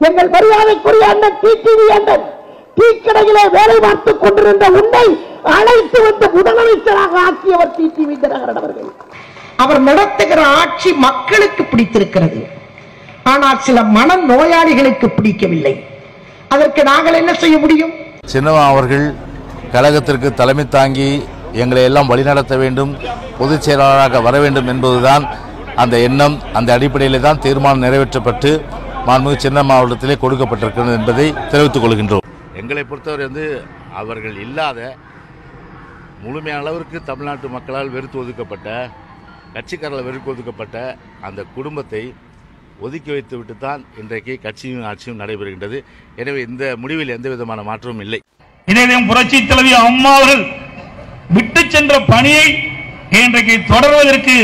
எங்கள் மரியாதைக்குரிய அண்ணன் டிடிவி அண்ணன் டீ கடையிலே வேலை பார்த்துக் கொண்டிருந்த உன்னை அழைத்து வந்து முதலமைச்சராக ஆக்கியவர் டிடிவி தினகரன் அவர்கள். அவர் நடத்துகிற ஆட்சி மக்களுக்கு பிடித்திருக்கிறது. ஆனால் சில மன நோயாளிகளுக்கு பிடிக்கவில்லை. அதற்கு நாங்கள் என்ன செய்ய முடியும்? சின்னம்மா அவர்கள் கழகத்திற்கு தலைமை தாங்கி எங்களை எல்லாம் வழிநடத்த வேண்டும் பொதுச் செயலாளராக வர வேண்டும் என்பதுதான் அந்த எண்ணம். அந்த அடிப்படையில் தான் தீர்மானம் நிறைவேற்றப்பட்டு மாண்புமிகு சின்னம்மா அவரிடத்திலே கொடுக்கப்பட்டிருக்கிறது என்பதை தெரிவித்துக் கொள்கின்றோம். எங்களை பொறுத்தவரை வந்து அவர்கள் இல்லாத முழுமையான அளவிற்கு தமிழ்நாட்டு மக்களால் வெறுத்து ஒதுக்கப்பட்ட கட்சிக்காரர்கள் வெறுத்து ஒதுக்கப்பட்ட அந்த குடும்பத்தை ஒதுக்கி வைத்து விட்டு தான் இன்றைக்கு கட்சியும் ஆட்சியும் நடைபெறுகின்றது. எனவே இந்த முடிவில் எந்த விதமான மாற்றமும் இல்லை. இதயம் புரட்சி தலைவி அம்மா அவர்கள் விட்டு சென்ற பணியை இன்றைக்கு தொடர்வதற்கு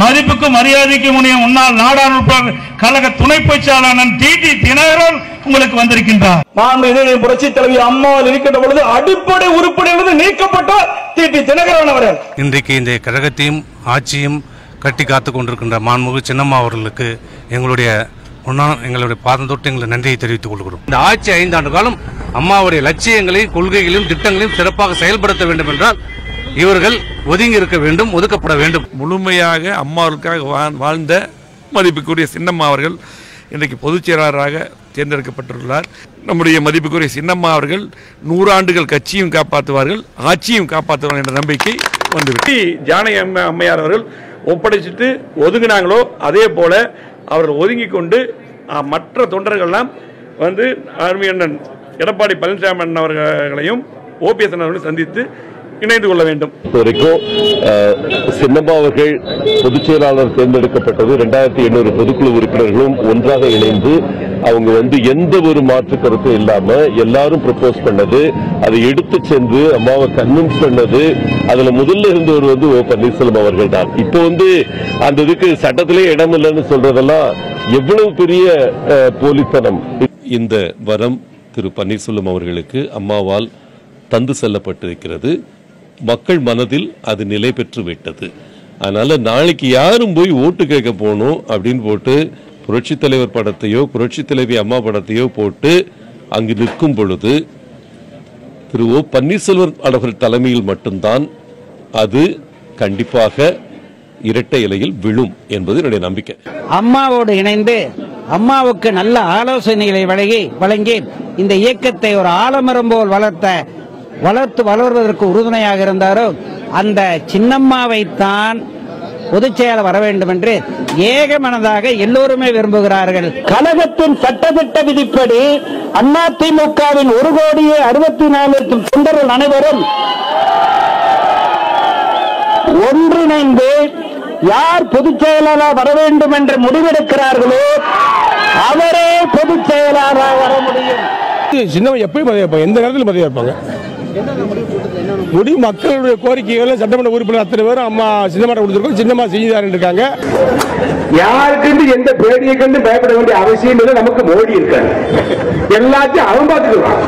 மதிப்புக்கும் மரியாதைக்கும் முன்னாள் நாடாளுமன்ற கழக துணை பொய்ச்சாளர் டிடி தினகரன் உங்களுக்கு வந்திருக்கின்றார். மாண்பு இதயம் புரட்சி தலைவி அம்மாவில் இருக்கின்ற பொழுது அடிப்படை உறுப்பினர் நீக்கப்பட்ட டிடி தினகரன் அவர்கள். இன்றைக்கு இந்த கழகத்தையும் ஆட்சியும் கட்டி காத்து கொண்டிருக்கின்ற மாண்புமிகு சின்னம்மா அவர்களுக்கு எங்களுடைய முன்னாள் எங்களுடைய பாதம் தொட்டு எங்களை நன்றியை தெரிவித்துக் கொள்கிறோம். இந்த ஆட்சி ஐந்தாண்டு காலம் அம்மாவுடைய லட்சியங்களையும் கொள்கைகளையும் திட்டங்களையும் சிறப்பாக செயல்படுத்த வேண்டும் என்றால் இவர்கள் ஒதுங்கி இருக்க வேண்டும் ஒதுக்கப்பட வேண்டும். முழுமையாக அம்மாவுக்காக வாழ்ந்த மதிப்புக்குரிய சின்னம்மா அவர்கள் இன்றைக்கு பொதுச் செயலாளராக தேர்ந்தெடுக்கப்பட்டுள்ளார் நம்முடைய மதிப்புக்குரிய சின்னம்மா அவர்கள் நூறாண்டுகள் கட்சியும் காப்பாற்றுவார்கள் ஆட்சியும் காப்பாற்றுவார்கள் என்ற நம்பிக்கை வந்துவிட்டு ஜானகி அம்மா அம்மையார் அவர்கள் ஒப்படைச்சிட்டு ஒதுங்கினாங்களோ அதே போல அவர்கள் ஒதுங்கி கொண்டு மற்ற தொண்டர்கள்லாம் வந்து அருமையண்ணன் எடப்பாடி பழனிசாமி அண்ணன் அவர்களையும் ஓபிஎஸ் அவர்களையும் சந்தித்து இணைந்து கொள்ள வேண்டும். வரைக்கும் சின்னம்மா அவர்கள் பொதுச் செயலாளர் தேர்ந்தெடுக்கப்பட்டது. ரெண்டாயிரத்தி எண்ணூறு பொதுக்குழு உறுப்பினர்களும் ஒன்றாக இணைந்து அவங்க வந்து எந்த ஒரு மாற்று கருத்தும் இல்லாம எல்லாரும் ப்ரப்போஸ் பண்ணது. அதை எடுத்து சென்று அம்மாவை கன்வின்ஸ் பண்ணது. அதுல முதல்ல இருந்தவர் வந்து ஓ. பன்னீர்செல்வம் அவர்கள் தான் இப்போ வந்து அந்த இதுக்கு சட்டத்திலே இடம் இல்லைன்னு சொல்றதெல்லாம் எவ்வளவு பெரிய போலித்தனம். இந்த வரம் திரு பன்னீர்செல்வம் அவர்களுக்கு அம்மாவால் தந்து செல்லப்பட்டிருக்கிறது. மக்கள் மனதில் அது நிலை பெற்று விட்டது. அதனால் நாளைக்கு யாரும் போய் ஓட்டு கேட்க போகணும் அப்படின்னு போட்டு புரட்சி தலைவர் படத்தையோ புரட்சி தலைவி அம்மா படத்தையோ போட்டு அங்கு நிற்கும் பொழுது திரு ஓ பன்னீர்செல்வம் அவர்கள் தலைமையில் மட்டும்தான் அது கண்டிப்பாக இரட்டை இலையில் விழும் என்பது என்னுடைய நம்பிக்கை. அம்மாவோடு இணைந்து அம்மாவுக்கு நல்ல ஆலோசனைகளை வழங்கி வழங்கி இந்த இயக்கத்தை ஒரு ஆலமரம் போல் வளர்த்த வளர்த்து வளர்வதற்கு உறுதுணையாக இருந்தாரோ அந்த சின்னம்மாவைத்தான் பொதுச் செயலர் வர வேண்டும் என்று ஏகமனதாக எல்லோருமே விரும்புகிறார்கள். கழகத்தின் சட்டத்திட்ட விதிப்படி அதிமுகவின் ஒரு கோடியே அறுபத்தி நாலு லட்சம் தொண்டர்கள் அனைவரும் ஒன்றிணைந்து யார் பொதுச் செயலாளர் வர வேண்டும் என்று முடிவெடுக்கிறார்களோ அவரே பொதுச் செயலாளராக வர முடியும். பதவி வைப்பாங்க எந்த நேரத்திலும் பதவி வைப்பாங்க முடி மக்களுடைய கோரிக்கைகளை சட்டமன்ற உறுப்பினர் அத்தனை பேரும் அம்மா சின்னம்மா கொடுத்துருக்கோம். சின்னம்மா செஞ்சுதாரன் இருக்காங்க. யாருக்குன்னு எந்த பேடியை கண்டு பயப்பட வேண்டிய அவசியம் இல்லை. நமக்கு மோடி இருக்காரு. எல்லாத்தையும் அவன் பார்த்துக்குவான்.